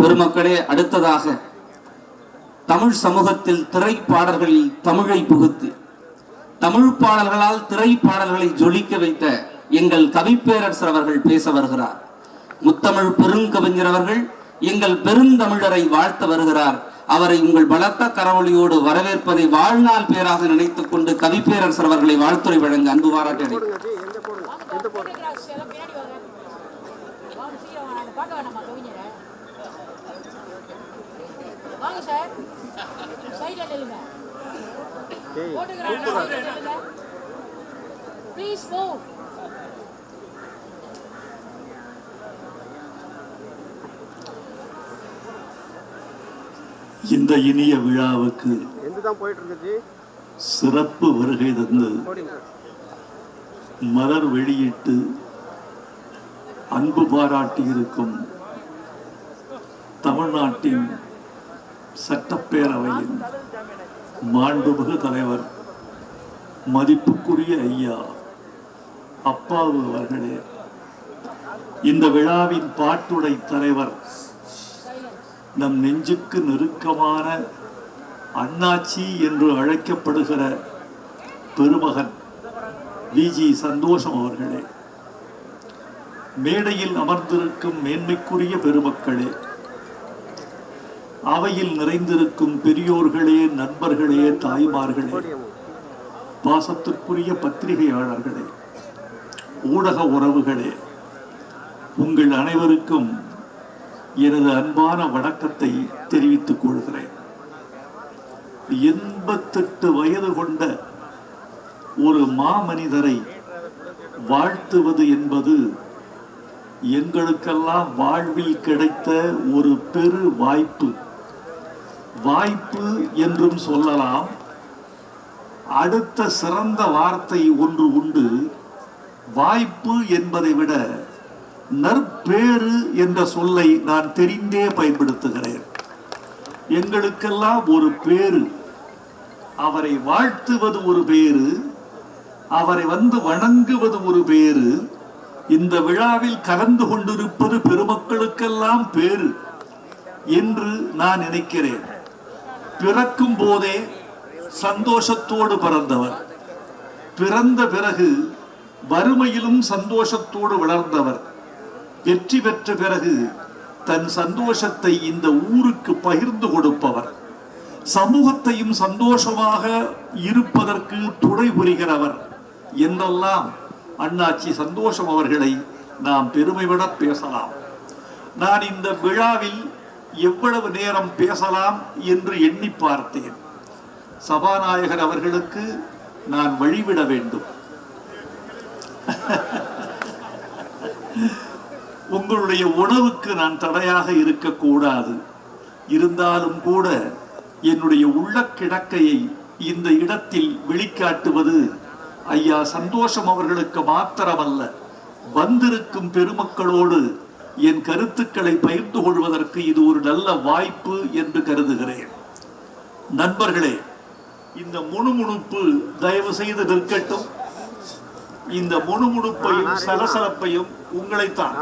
பெருமக்களே அடுத்ததாக தமிழ் சமூகத்தில் திரைப்பாடல்களில் தமிழை புகுத்து தமிழ் பாடல்களால் திரைப்பாடல்களை ஜொலிக்க வைத்த எங்கள் கவிப்பேரரசர் அவர்கள் பேச வருகிறார். முத்தமிழ் பெருங்கவிஞர் அவர்கள் எங்கள் பெருந்தமிழரை வாழ்த்த வருகிறார். அவரை உங்கள் பலத்த கரவொலியோடு வரவேற்பதை வாழ்நாள் பேராக நினைத்துக் கொண்டு கவிப்பேரரசர் அவர்களை வாழ்த்துறை வழங்க அன்பு பாராட்டி அழைக்கிறேன். போடுங்க ஜி எந்த போடுங்க எந்த போடுங்க எல்லாம் பின்னாடி வாங்க வாங்க சீக்கிரம் வாங்க அந்த பாட்டு வேணாமா கவிஞரை வாங்க சார். சைடில் நில்லுங்க. போட்டுக்கிறாங்க. ப்ளீஸ் மூவ் இந்த இனிய விழாவுக்கு சிறப்பு வருகை தந்து மலர் வெளியிட்டு அன்பு பாராட்டி இருக்கும் தமிழ்நாட்டின் சட்டப்பேரவையின் மாண்புமிகு தலைவர் மதிப்புக்குரிய ஐயா அப்பாவு அவர்களே இந்த விழாவின் பாட்டுடை தலைவர் நம் நெஞ்சுக்கு நெருக்கமான அண்ணாச்சி என்று அழைக்கப்படுகிற பெருமகன் விஜி சந்தோஷம் அவர்களே மேடையில் அமர்ந்திருக்கும் மேன்மைக்குரிய பெருமக்களே அவையில் நிறைந்திருக்கும் பெரியோர்களே நண்பர்களே தாய்மார்களே பாசத்திற்குரிய பத்திரிகையாளர்களே ஊடக உறவுகளே உங்கள் அனைவருக்கும் எனது அன்பான வணக்கத்தை தெரிவித்துக் கொள்கிறேன். எண்பத்தெட்டு வயது கொண்ட ஒரு மாமனிதரை வாழ்த்துவது என்பது எங்களுக்கெல்லாம் வாழ்வில் கிடைத்த ஒரு பெரு வாய்ப்பு. வாய்ப்பு என்றும் சொல்லலாம். அடுத்த சிறந்த வார்த்தை ஒன்று உண்டு. வாய்ப்பு என்பதை விட நற்பேறு என்ற சொல்லை நான் தெரிந்தே பயன்படுத்துகிறேன். எங்களுக்கெல்லாம் ஒரு பேரு அவரை வாழ்த்துவது ஒரு பேரு அவரை வந்து வணங்குவது ஒரு பேரு இந்த விழாவில் கலந்து கொண்டிருப்பது பெருமக்களுக்கெல்லாம் பேரு என்று நான் நினைக்கிறேன். பிறக்கும் போதே சந்தோஷத்தோடு பிறந்தவர். பிறந்த பிறகு வறுமையிலும் சந்தோஷத்தோடு வளர்ந்தவர். வெற்றி பெற்ற பிறகு தன் சந்தோஷத்தை இந்த ஊருக்கு பகிர்ந்து கொடுப்பவர். சமூகத்தையும் சந்தோஷமாக இருப்பதற்கு துணை புரிகிறவர் என்றெல்லாம் அண்ணாச்சி சந்தோஷம் அவர்களை நாம் பெருமைவிட பேசலாம். நான் இந்த விழாவில் எவ்வளவு நேரம் பேசலாம் என்று எண்ணி பார்த்தேன். சபாநாயகர் அவர்களுக்கு நான் வழிவிட வேண்டும். உங்களுடைய உணவுக்கு நான் தடையாக இருக்கக்கூடாது. இருந்தாலும் கூட என்னுடைய உள்ள கிடக்கையை இந்த இடத்தில் வெளிக்காட்டுவது ஐயா சந்தோஷம் அவர்களுக்கு மாத்திரமல்ல. வந்திருக்கும் பெருமக்களோடு என் கருத்துக்களை பகிர்ந்து கொள்வதற்கு இது ஒரு நல்ல வாய்ப்பு என்று கருதுகிறேன். நண்பர்களே இந்த முணுமுணுப்பு தயவு செய்து நிற்கட்டும். இந்த முணுமுணுப்பையும் சலசலப்பையும் உங்களைத்தான்.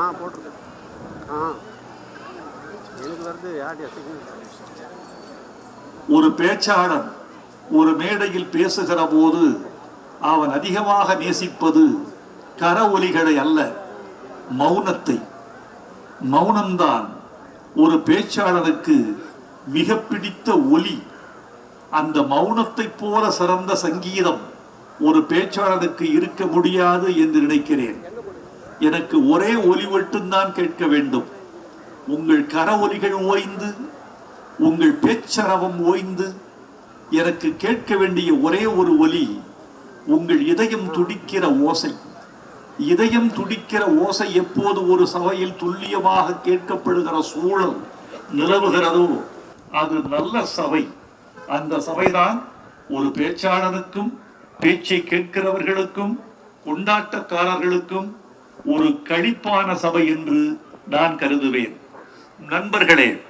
ஒரு பேச்சாளன் ஒரு மேடையில் பேசுகிற போது அவன் அதிகமாக நேசிப்பது கர ஒலிகளை அல்ல மௌனத்தை. மௌனம்தான் ஒரு பேச்சாளருக்கு மிக பிடித்த ஒலி. அந்த மௌனத்தைப் போல சிறந்த சங்கீதம் ஒரு பேச்சாளருக்கு இருக்க முடியாது என்று நினைக்கிறேன். எனக்கு ஒரே ஒலி மட்டும்தான் கேட்க வேண்டும். உங்கள் கர ஒலிகள் ஓய்ந்து உங்கள் பேச்சரவம் ஓய்ந்து எனக்கு கேட்க வேண்டிய ஒரே ஒரு ஒலி உங்கள் இதயம் துடிக்கிற ஓசை. இதயம் துடிக்கிற ஓசை எப்போது ஒரு சபையில் துல்லியமாக கேட்கப்படுகிற சூழல் நிலவுகிறதோ அது நல்ல சபை. அந்த சபைதான் ஒரு பேச்சாளருக்கும் பேச்சை கேட்கிறவர்களுக்கும் கொண்டாட்டக்காரர்களுக்கும் ஒரு கழிப்பான சபை என்று நான் கருதுவேன். நண்பர்களே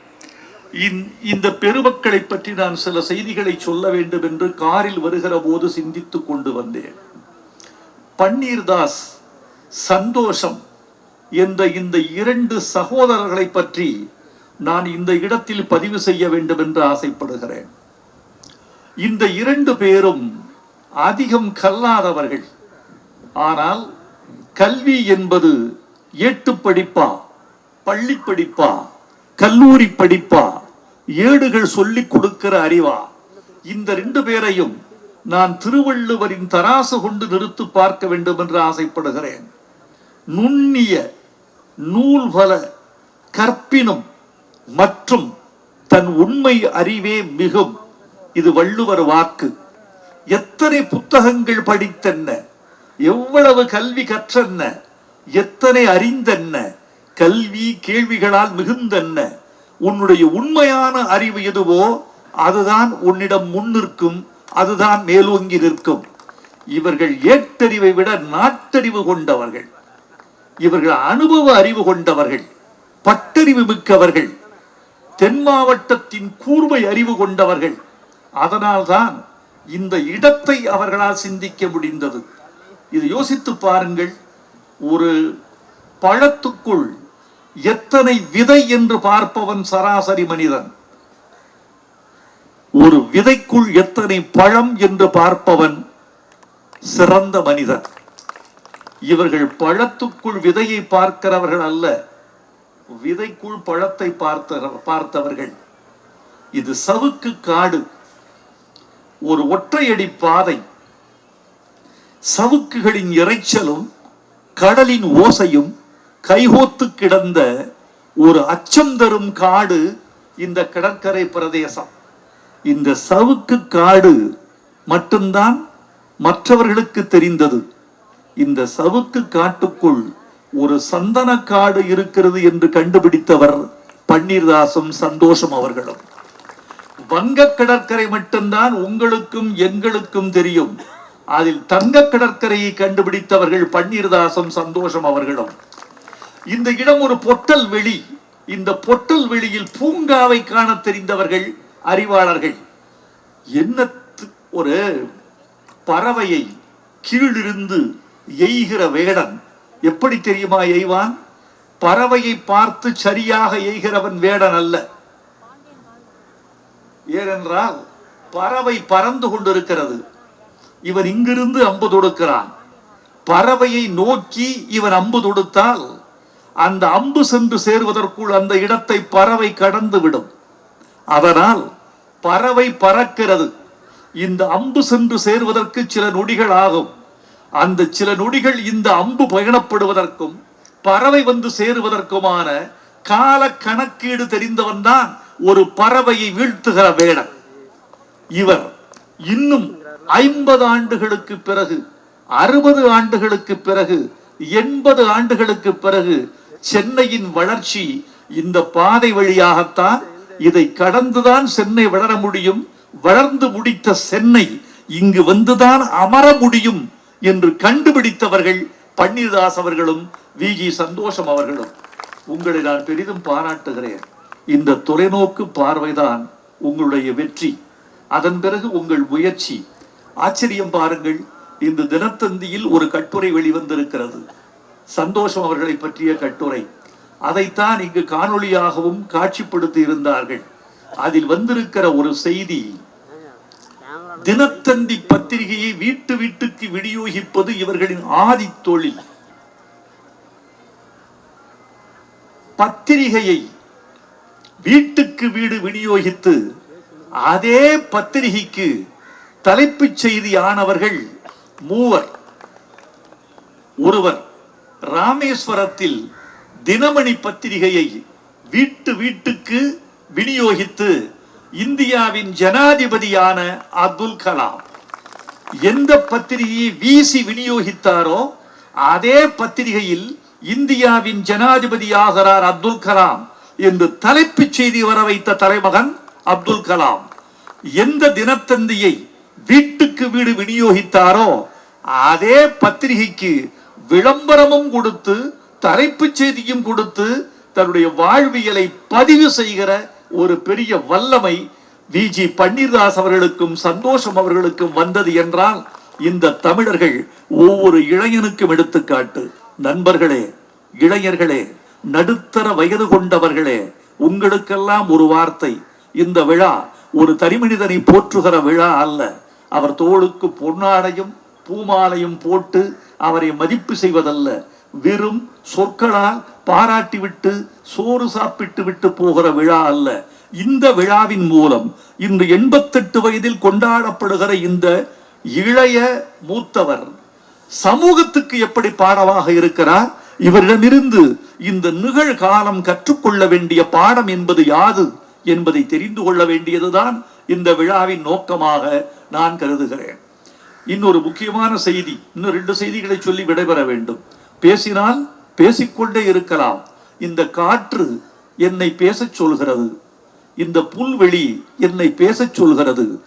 இந்த- இந்த பெருமக்களை பற்றி நான் சில செய்திகளை சொல்ல வேண்டும் என்று காரில் வருகிற போது சிந்தித்துக் கொண்டு வந்தேன். பன்னீர்தாஸ் சந்தோஷம் என்ற இந்த இரண்டு சகோதரர்களை பற்றி நான் இந்த இடத்தில் பதிவு செய்ய வேண்டும் என்று ஆசைப்படுகிறேன். இந்த இரண்டு பேரும் அதிகம் கல்லாதவர்கள். ஆனால் கல்வி என்பது எட்டு படிப்பா பள்ளி படிப்பா கல்லூரி படிப்பா ஏடுகள் சொல்லிக் கொடுக்கிற அறிவா? இந்த ரெண்டு பேரையும் நான் திருவள்ளுவரின் தராசு கொண்டு நிறுத்து பார்க்க வேண்டும் என்று ஆசைப்படுகிறேன். நுண்ணிய நூல்பல கற்பினும் மற்றும் தன் உண்மை அறிவே மிகும். இது வள்ளுவர் வாக்கு. எத்தனை புத்தகங்கள் படித்தென்ன? எவ்வளவு கல்வி கற்றென்ன? எத்தனை அறிந்தென்ன? கல்வி கேள்விகளால் மிகுந்தென்ன? உன்னுடைய உண்மையான அறிவு எதுவோ அதுதான் உன்னிடம் முன்னிற்கும் அதுதான் மேலோங்கி நிற்கும். இவர்கள் ஏட்டறிவை விட நாட்டறிவு கொண்டவர்கள். இவர்கள் அனுபவ அறிவு கொண்டவர்கள் பட்டறிவு மிக்கவர்கள் தென் மாவட்டத்தின் கூர்மை அறிவு கொண்டவர்கள். அதனால்தான் இந்த இடத்தை அவர்களால் சிந்திக்க முடிந்தது. இது யோசித்து பாருங்கள் ஒரு பழத்துக்குள் எத்தனை விதை என்று பார்ப்பவன் சராசரி மனிதன். ஒரு விதைக்குள் எத்தனை பழம் என்று பார்ப்பவன் சிறந்த மனிதன். இவர்கள் பழத்துக்குள் விதையை பார்க்கிறவர்கள் அல்ல. விதைக்குள் பழத்தை பார்த்த பார்த்தவர்கள். இது சவுக்கு காடு. ஒரு ஒற்றையடி பாதை. சவுக்குகளின் இறைச்சலும் கடலின் ஓசையும் கைகோத்து கிடந்த ஒரு அச்சம் தரும் காடு இந்த கடற்கரை பிரதேசம். இந்த சவுக்கு காடு மட்டும்தான் மற்றவர்களுக்கு தெரிந்தது. இந்த சவுக்கு காட்டுக்குள் ஒரு சந்தன காடு இருக்கிறது என்று கண்டுபிடித்தவர் பன்னீர்தாசும் சந்தோஷம் அவர்களும். வங்க கடற்கரை மட்டும்தான் உங்களுக்கும் எங்களுக்கும் தெரியும். அதில் தங்க கடற்கரையை கண்டுபிடித்தவர்கள் பன்னீர்தாசம் சந்தோஷம் அவர்களும். இந்த இடம் ஒரு பொட்டல் வெளி. இந்த பொட்டல் வெளியில் பூங்காவை காண தெரிந்தவர்கள் அறிவாளர்கள். என்ன ஒரு பறவையை கீழிருந்து எய்கிற வேடன் எப்படி தெரியுமா எய்வான்? பறவையை பார்த்து சரியாக எய்கிறவன் வேடன் அல்ல. ஏனென்றால் பறவை பறந்து கொண்டிருக்கிறது. இவன் இங்கிருந்து அம்பு தொடுக்கிறான். பறவையை நோக்கி இவன் அம்பு தொடுத்தால் அந்த அம்பு சென்று சேர்வதற்குள் அந்த இடத்தை பறவை கடந்து விடும். அதனால் பறவை பறக்கிறது. இந்த அம்பு சென்று சேர்வதற்கு சில நொடிகள் ஆகும். அந்த சில நொடிகள் இந்த அம்பு பயணப்படுவதற்கும் பறவை வந்து சேருவதற்குமான கால கணக்கீடு தெரிந்தவன் தான் ஒரு பறவையை வீழ்த்துகிற வேடன். இவர் இன்னும் ஐம்பது ஆண்டுகளுக்கு பிறகு அறுபது ஆண்டுகளுக்கு பிறகு எண்பது ஆண்டுகளுக்கு பிறகு சென்னையின் வளர்ச்சி இந்த பாதை வழியாகத்தான் இதை கடந்துதான் சென்னை வளர முடியும் வளர்ந்து முடித்த சென்னை இங்கு வந்துதான் அமர முடியும் என்று கண்டுபிடித்தவர்கள் பன்னீர்தாஸ் அவர்களும் வி. ஜி. சந்தோஷம் அவர்களும். உங்களை நான் பெரிதும் பாராட்டுகிறேன். இந்த தொலைநோக்கு பார்வைதான் உங்களுடைய வெற்றி. அதன் பிறகு உங்கள் முயற்சி. ஆச்சரியம் பாருங்கள் இந்த தினத்தந்தியில் ஒரு கட்டுரை வெளிவந்திருக்கிறது. சந்தோஷம் அவர்களை பற்றிய கட்டுரை. அதைத்தான் இங்கு காணொளியாகவும் காட்சிப்படுத்தி இருந்தார்கள். அதில் வந்திருக்கிற ஒரு செய்தி தினத்தந்தி பத்திரிகையை வீட்டு வீட்டுக்கு விநியோகிப்பது இவர்களின் ஆதி தொழில். பத்திரிகையை வீட்டுக்கு வீடு விநியோகித்து அதே பத்திரிகைக்கு தலைப்புச் செய்தி ஆனவர்கள் மூவர். ஒருவர் ராமேஸ்வரத்தில் தினமணி பத்திரிகையை வீட்டு வீட்டுக்கு விநியோகித்து இந்தியாவின் ஜனாதிபதியான அப்துல் கலாம் எந்த பத்திரிகையை வீசி விநியோகித்தாரோ அதே பத்திரிகையில் இந்தியாவின் ஜனாதிபதி ஆகிறார் அப்துல் கலாம் என்று தலைப்புச் செய்தி வர வைத்த தலைமகன் அப்துல் கலாம். எந்த தினத்தந்தியை வீட்டுக்கு வீடு விநியோகித்தாரோ அதே பத்திரிகைக்கு விளம்பரமும் கொடுத்து தலைப்புச் செய்தியும் கொடுத்து தன்னுடைய வாழ்வியலை பதிவு செய்கிற ஒரு பெரிய வல்லமை விஜி பன்னீர்தாஸ் அவர்களுக்கும் சந்தோஷம் அவர்களுக்கும் வந்தது என்றால் இந்த தமிழர்கள் ஒவ்வொரு இளைஞனுக்கும் எடுத்துக்காட்டு. நண்பர்களே இளைஞர்களே நடுத்தர வயது கொண்டவர்களே உங்களுக்கெல்லாம் ஒரு வார்த்தை. இந்த விழா ஒரு தனிமனிதனை போற்றுகிற விழா அல்ல. அவர் தோளுக்கு பொன்னாடையும் பூமாலையும் போட்டு அவரை மதிப்பு செய்வதல்ல. வெறும் சொற்களால் பாராட்டி விட்டு சோறு சாப்பிட்டு விட்டு போகிற விழா அல்ல. இந்த விழாவின் மூலம் இன்று எண்பத்தெட்டு வயதில் கொண்டாடப்படுகிற இந்த இளைய மூத்தவர் சமூகத்துக்கு எப்படி பாடமாக இருக்கிறார்? இவரிடமிருந்து இந்த நிகழ்காலம் கற்றுக்கொள்ள வேண்டிய பாடம் என்பது யாது என்பதை தெரிந்து கொள்ள வேண்டியதுதான் இந்த விழாவின் நோக்கமாக நான் கருதுகிறேன். இன்னொரு முக்கியமான செய்தி இன்னும் ரெண்டு செய்திகளை சொல்லி விடைபெற வேண்டும். பேசினால் பேசிக்கொண்டே இருக்கலாம். இந்த காற்று என்னை பேசச் சொல்கிறது. இந்த புல்வெளி என்னை பேசச் சொல்கிறது.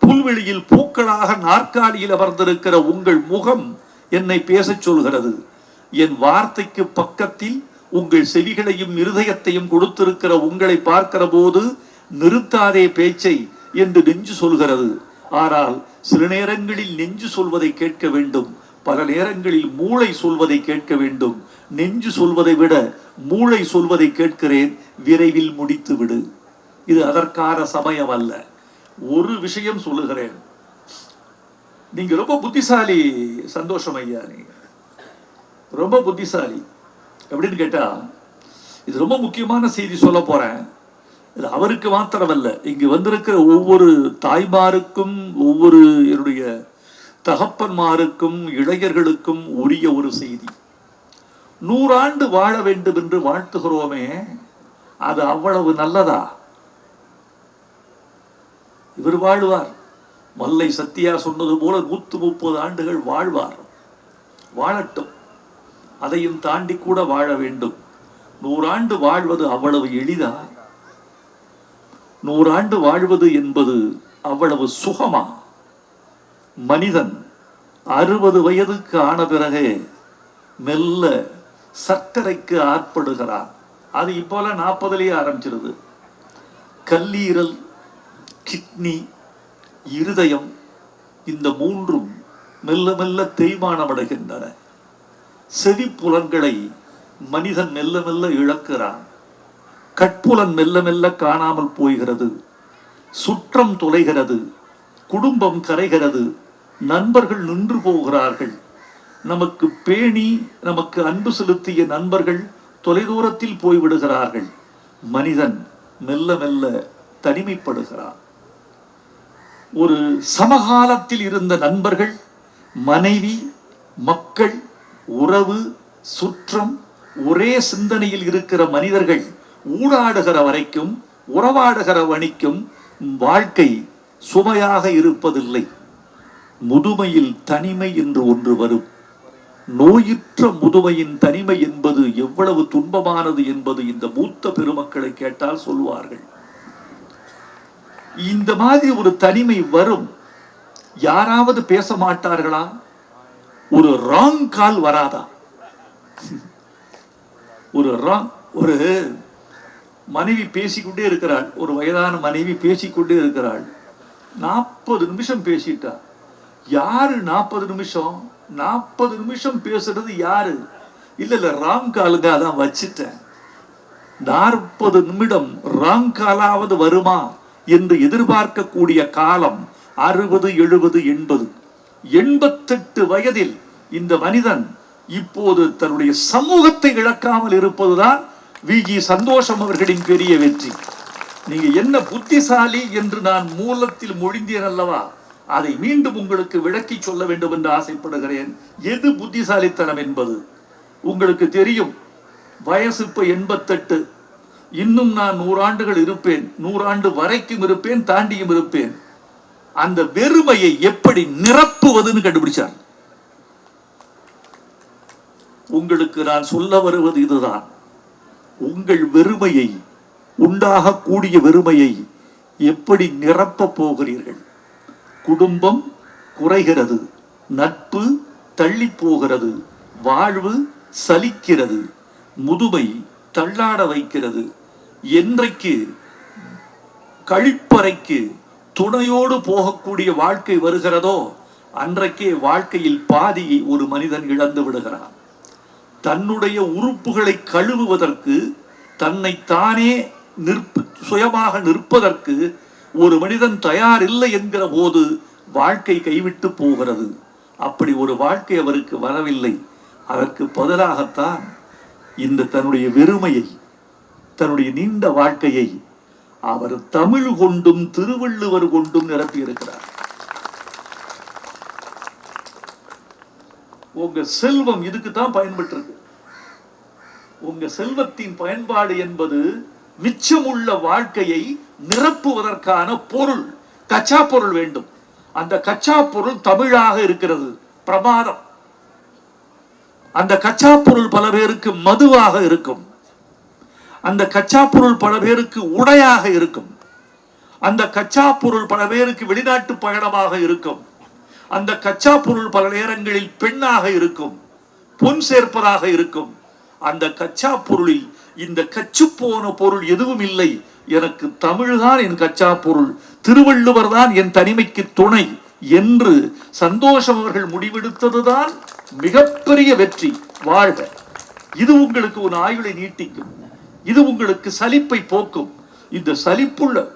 புல்வெளியில் பூக்களாக நாற்காலியில் அமர்ந்திருக்கிற உங்கள் முகம் என்னை பேசச் சொல்கிறது. என் வார்த்தைக்கு பக்கத்தில் உங்கள் செவிகளையும் இருதயத்தையும் கொடுத்திருக்கிற உங்களை பார்க்கிற போது நிறுத்தாதே பேச்சை என்று நெஞ்சு சொல்கிறது. ஆனால் சில நேரங்களில் நெஞ்சு சொல்வதை கேட்க வேண்டும். பல நேரங்களில் மூளை சொல்வதை கேட்க வேண்டும். நெஞ்சு சொல்வதை விட மூளை சொல்வதை கேட்கிறேன். விரைவில் முடித்து விடு. இது அதற்கான சமயம் அல்ல. ஒரு விஷயம் சொல்லுகிறேன். நீங்க ரொம்ப புத்திசாலி சந்தோஷம் ஐயா நீங்க. ரொம்ப புத்திசாலி. எப்படின்னு கேட்டா இது ரொம்ப முக்கியமான செய்தி சொல்ல போறேன். இது அவருக்கு மாத்திரமல்ல. இங்கு வந்திருக்கிற ஒவ்வொரு தாய்மாருக்கும் ஒவ்வொரு என்னுடைய தகப்பன்மாருக்கும் இளைஞர்களுக்கும் உரிய ஒரு செய்தி. நூறாண்டு வாழ வேண்டும் என்று வாழ்த்துகிறோமே அது அவ்வளவு நல்லதா? இவர் வாழ்வார். மல்லை சத்யா சொன்னது போல நூற்று முப்பது ஆண்டுகள் வாழ்வார். வாழட்டும். அதையும் தாண்டி கூட வாழ வேண்டும். நூறாண்டு வாழ்வது அவ்வளவு எளிதா? நூறாண்டு வாழ்வது என்பது அவ்வளவு சுகமா? மனிதன் அறுபது வயதுக்கு ஆன பிறகே மெல்ல சர்க்கரைக்கு ஆட்படுகிறான். அது இப்போல நாற்பதுலேயே ஆரம்பிச்சிருது. கல்லீரல் கிட்னி இருதயம் இந்த மூன்றும் மெல்ல மெல்ல தேய்மானம் அடைகின்றன செவிப்புலன்களை மனிதன் மெல்ல மெல்ல இழக்கிறான். கட்புலன் மெல்ல மெல்ல காணாமல் போகிறது. சுற்றம் தொலைகிறது. குடும்பம் கரைகிறது. நண்பர்கள் நின்று போகிறார்கள். நமக்கு பேணி நமக்கு அன்பு செலுத்திய நண்பர்கள் தொலைதூரத்தில் போய்விடுகிறார்கள் மனிதன் மெல்ல மெல்ல தனிமைப்படுகிறான். ஒரு சமகாலத்தில் இருந்த நண்பர்கள் மனைவி மக்கள் உறவு சுற்றம் ஒரே சிந்தனையில் இருக்கிற மனிதர்கள் ஊடாடுகிற வரைக்கும் உறவாடுகிற வணிக்கும் வாழ்க்கை சுமையாக இருப்பதில்லை. முதுமையில் தனிமை என்று ஒன்று வரும். நோயுற்ற முதுமையின் தனிமை என்பது எவ்வளவு துன்பமானது என்பது இந்த மூத்த பெருமக்களை கேட்டால் சொல்வார்கள் இந்த மாதிரி ஒரு தனிமை வரும். யாராவது பேச மாட்டார்களா? ஒரு ராங் கால் வராதா? ஒரு ராங் ஒரு மனைவி பேசிக்கொண்டே இருக்கிறாள். ஒரு வயதான மனைவி பேசிக்கொண்டே இருக்கிறாள். நாற்பது நிமிஷம் பேசிட்டா. யாரு நாற்பது நிமிஷம்? நாற்பது நிமிஷம் பேசுறது யாரு? இல்ல இல்ல ராங் காலுங்க அதான் வச்சுட்டேன். நாற்பது நிமிடம் ராங் காலாவது வருமா என்று எதிர்பார்க்கக்கூடிய காலம் அறுபது எழுபது எண்பது. எண்பத்தெட்டு வயதில் இந்த மனிதன் இப்போது தன்னுடைய சமூகத்தை இழக்காமல் இருப்பதுதான் விஜி சந்தோஷம் அவர்களின் பெரிய வெற்றி. நீங்க என்ன புத்திசாலி என்று நான் மூலத்தில் மொழிந்தேன் அல்லவா? அதை மீண்டும் உங்களுக்கு விளக்கி சொல்ல வேண்டும் என்று ஆசைப்படுகிறேன். எது புத்திசாலித்தனம் என்பது? உங்களுக்கு தெரியும் வயசு இப்போ எண்பத்தெட்டு. இன்னும் நான் நூறாண்டுகள் இருப்பேன். நூறாண்டு வரைக்கும் இருப்பேன் தாண்டியும் இருப்பேன். அந்த வெறுமையை எப்படி நிரப்புவதுன்னு கண்டுபிடிச்சார். உங்களுக்கு நான் சொல்ல வருவது இதுதான். உங்கள் வெறுமையை உண்டாகக்கூடிய வெறுமையை எப்படி நிரப்பப் போகிறீர்கள்? குடும்பம் குறைகிறது. நட்பு தள்ளி போகிறது வாழ்வு சலிக்கிறது. முதுமை தள்ளாட வைக்கிறது. என்றைக்கு கழிப்பறைக்கு துணையோடு போகக்கூடிய வாழ்க்கை வருகிறதோ அன்றைக்கே வாழ்க்கையில் பாதியை ஒரு மனிதன் இழந்து விடுகிறான். தன்னுடைய உறுப்புகளை கழுவுவதற்கு தன்னை தானே நிற்ப சுயமாக நிற்பதற்கு ஒரு மனிதன் தயார் இல்லை என்கிற போது வாழ்க்கை கைவிட்டு போகிறது. அப்படி ஒரு வாழ்க்கை அவருக்கு வரவில்லை. அதற்கு பதிலாகத்தான் இந்த தன்னுடைய வெறுமையை தன்னுடைய நீண்ட வாழ்க்கையை அவர் தமிழ் கொண்டும் திருவள்ளுவர் கொண்டும் நிரப்பியிருக்கிறார் உங்க செல்வம் இதுக்கு தான் பயன்பட்டிருக்கு உங்க செல்வத்தின் பயன்பாடு என்பது மிச்சமுள்ள வாழ்க்கையை நிரப்புவதற்கான பொருள் கச்சா பொருள் வேண்டும். அந்த கச்சா பொருள் தமிழாக இருக்கிறது பிரமாதம். அந்த கச்சா பொருள் பல பேருக்கு மதுவாக இருக்கும். அந்த கச்சா பொருள் பல பேருக்கு உடையாக இருக்கும். அந்த கச்சா பொருள் பல பேருக்கு வெளிநாட்டு பயணமாக இருக்கும். அந்த கச்சா பொருள் பல நேரங்களில் பெண்ணாக இருக்கும். பொன் சேர்ப்பதாக இருக்கும். அந்த கச்சா பொருளில் இந்த கச்சு போன பொருள் எதுவும் இல்லை. எனக்கு தமிழ்தான் என் கச்சா பொருள். திருவள்ளுவர் தான் என் தனிமைக்கு துணை என்று சந்தோஷம் அவர்கள் முடிவெடுத்ததுதான் மிகப்பெரிய வெற்றி. வாழ்க. இது உங்களுக்கு ஒரு ஆயுளை நீட்டிக்கும். இது உங்களுக்கு சலிப்பை போக்கும். இந்த சலிப்புள்ள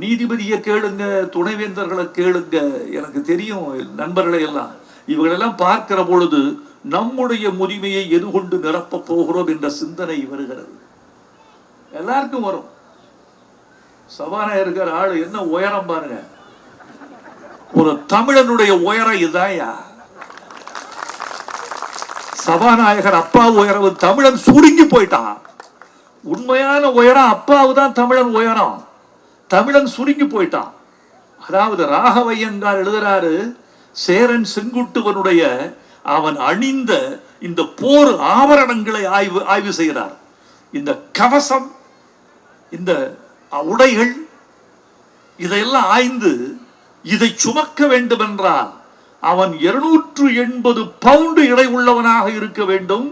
நீதிபதியை கேளுங்க துணைவேந்தர்களை கேளுங்க. எனக்கு தெரியும் நண்பர்களை எல்லாம் இவங்களெல்லாம் பார்க்கிற பொழுது நம்முடைய முதுமையை எது கொண்டு நிரப்பப் போகிறோம் என்ற சிந்தனை வருகிறது. எல்லாருக்கும் வரும். சபாநாயகர் ஆளு என்ன உயரம் பாருங்க. ஒரு தமிழனுடைய உயரம் இதாயா? சபாநாயகர் அப்பா உயரம் தமிழன் சுருங்கி போயிட்டான் உண்மையான உயரம் அப்பாவு தான் தமிழன் உயரம். தமிழன் சுருங்கி போயிட்டான் அதாவது ராகவையங்கார் எழுதுறாரு சேரன் செங்குட்டுவனுடைய அவன் அணிந்த இந்த போர் ஆபரணங்களை ஆய்வு ஆய்வு செய்கிறார். இந்த கவசம் இந்த உடைகள் இதையெல்லாம் ஆய்ந்து இதை சுமக்க வேண்டும் என்றால் அவன் இருநூற்று எண்பது பவுண்டு இடை உள்ளவனாக இருக்க வேண்டும்.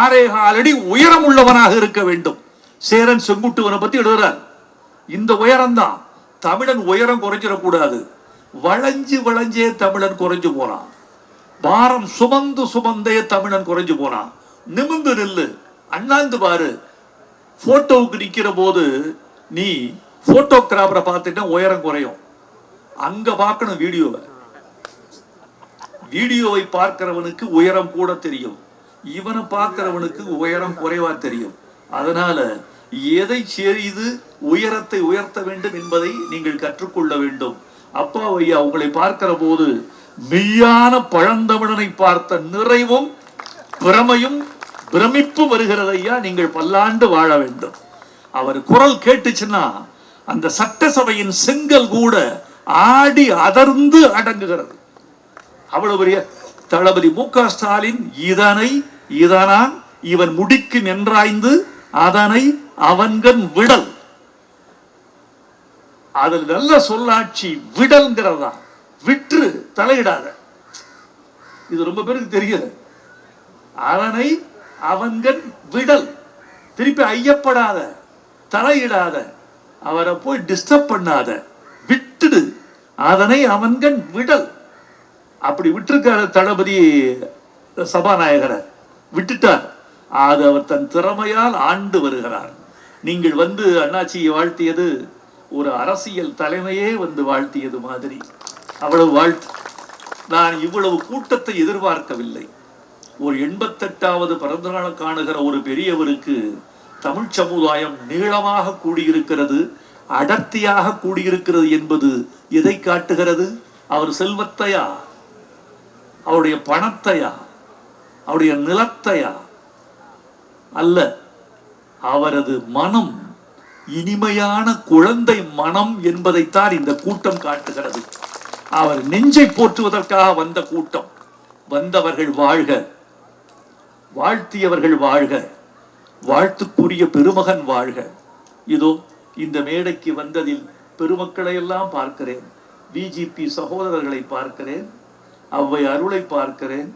ஆறே அடி உயரம் உள்ளவனாக இருக்க வேண்டும். சேரன் செங்குட்டுவனை பத்தி எழுதுறார். இந்த உயரம்தான் தமிழன் உயரம் குறைஞ்சிடக்கூடாது. வளைஞ்சு வளைஞ்சே தமிழன் குறைஞ்சு போனான் பாரம் சுமந்து சுமந்தே தமிழன் குறைஞ்சு போனான். நிமிந்து நில்லு. அண்ணாந்து பாரு. போட்டோவுக்கு நிற்கிற போது நீ போட்டோகிராஃபரை பார்த்துட்டா உயரம் குறையும். அங்க பார்க்கணும் வீடியோவை வீடியோவை பார்க்கிறவனுக்கு உயரம் கூட தெரியும். இவனை பார்க்கிறவனுக்கு உயரம் குறைவா தெரியும். அதனால எதை செய்து உயரத்தை உயர்த்த வேண்டும் என்பதை நீங்கள் கற்றுக்கொள்ள வேண்டும். அப்பா ஐயா உங்களை பார்க்கிற போது மெய்யான பழந்தமிழனை பார்த்த நிறைவும் பிரமையும் பிரமிப்பு வருகிறது ஐயா. நீங்கள் பல்லாண்டு வாழ வேண்டும். அவர் குரல் கேட்டுச்சுன்னா அந்த சட்டசபையின் செங்கல் கூட ஆடி அதர்ந்து அடங்குகிறது. அவ்வளவு பெரிய தளபதி மு க ஸ்டாலின் இதனை இதனான் இவன் முடிக்கும் என்றாய்ந்து அதனை அவன்கண் விடல். அதில் நல்ல சொல்லாட்சி விடல்ங்கிறதா? விற்று தலையிடாத. இது ரொம்ப பேருக்கு தெரியுது. அதனை அவன்கண் விடல். திருப்பி ஐயப்படாத தலையிடாத அவரை போய் டிஸ்டர்ப் பண்ணாத. விட்டுடு. அதனை அவன்கண் விடல். அப்படி விட்டிருக்காரு தளபதி சபாநாயகரை. விட்டுட்டார். அது அவர் தன் திறமையால் ஆண்டு வருகிறார். நீங்கள் வந்து அண்ணாச்சியை வாழ்த்தியது ஒரு அரசியல் தலைமையே வந்து வாழ்த்தியது மாதிரி. அவ்வளவு வாழ்த்து. நான் இவ்வளவு கூட்டத்தை எதிர்பார்க்கவில்லை. ஒரு எண்பத்தெட்டாவது பிறந்தநாள் காணுகிற ஒரு பெரியவருக்கு தமிழ் சமுதாயம் நீளமாக கூடியிருக்கிறது அடர்த்தியாக கூடியிருக்கிறது என்பது எதை காட்டுகிறது? அவர் செல்வத்தையா? அவருடைய பணத்தையா? அவருடைய நிலத்தையா? அல்ல அவரது மனம் இனிமையான குழந்தை மனம் என்பதைத்தான் இந்த கூட்டம் காட்டுகிறது. அவர் நெஞ்சை போற்றுவதற்காக வந்த கூட்டம். வந்தவர்கள் வாழ்க. வாழ்த்தியவர்கள் வாழ்க. வாழ்த்துக்குரிய பெருமகன் வாழ்க. இதோ இந்த மேடைக்கு வந்ததில் பெருமக்களை எல்லாம் பார்க்கிறேன் பிஜிபி சகோதரர்களை பார்க்கிறேன். அவ்வை அருளை பார்க்கிறேன்.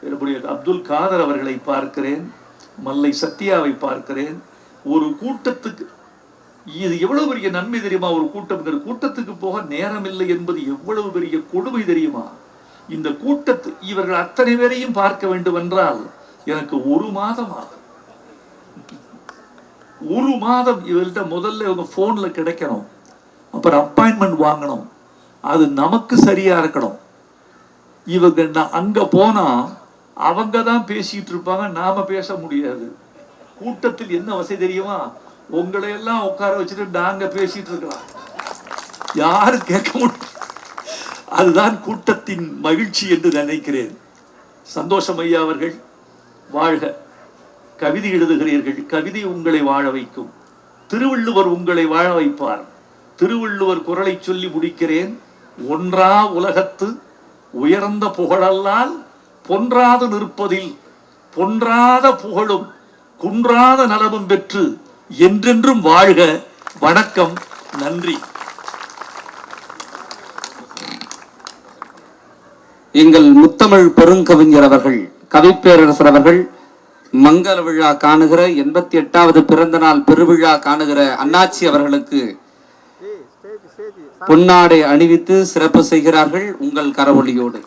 என்னுடைய அப்துல் காதர் அவர்களை பார்க்கிறேன். மல்லை சத்யாவை பார்க்கிறேன். ஒரு கூட்டத்துக்கு இது எவ்வளவு பெரிய நன்மை தெரியுமா? ஒரு கூட்டம் கூட்டத்துக்கு போக நேரம் இல்லை என்பது எவ்வளவு பெரிய கொடுமை தெரியுமா? இந்த கூட்டத்து இவர்கள் அத்தனை பேரையும் பார்க்க வேண்டும் என்றால் எனக்கு ஒரு மாதம் ஆகும். ஒரு மாதம் இவர்கிட்ட முதல்ல இவங்க போன்ல கிடைக்கணும். அப்புறம் அப்பாயின்மெண்ட் வாங்கணும். அது நமக்கு சரியா இருக்கணும். இவங்க நான் அங்க போனா அவங்க தான் பேசிட்டு இருப்பாங்க. நாம பேச முடியாது. கூட்டத்தில் என்ன வசதி தெரியுமா? உங்களை எல்லாம் உட்கார வச்சுட்டு நாங்க பேசிட்டு இருக்கலாம். யாரும் கேட்க முடியும்? அதுதான் கூட்டத்தின் மகிழ்ச்சி என்று நினைக்கிறேன். சந்தோஷம் ஐயா அவர்கள் வாழ்க. கவிதை எழுதுகிறீர்கள் கவிதை உங்களை வாழ வைக்கும். திருவள்ளுவர் உங்களை வாழ வைப்பார். திருவள்ளுவர் குரலை சொல்லி முடிக்கிறேன். ஒன்றா உலகத்து உயர்ந்த புகழல்லால் பொன்றாது நிற்பதில் பொன்றாத புகழும் குன்றாத நலமும் பெற்று என்றென்றும் வாழ்க. வணக்கம். நன்றி. எங்கள் முத்தமிழ் பெருங்கவிஞர் அவர்கள் கவிப்பேரரசர் அவர்கள் மங்கள விழா காணுகிற எண்பத்தி எட்டாவது பிறந்த நாள் பெருவிழா காணுகிற அண்ணாச்சி அவர்களுக்கு பொன்னாடை அணிவித்து சிறப்பு செய்கிறார்கள் உங்கள் கரவொலியோடு.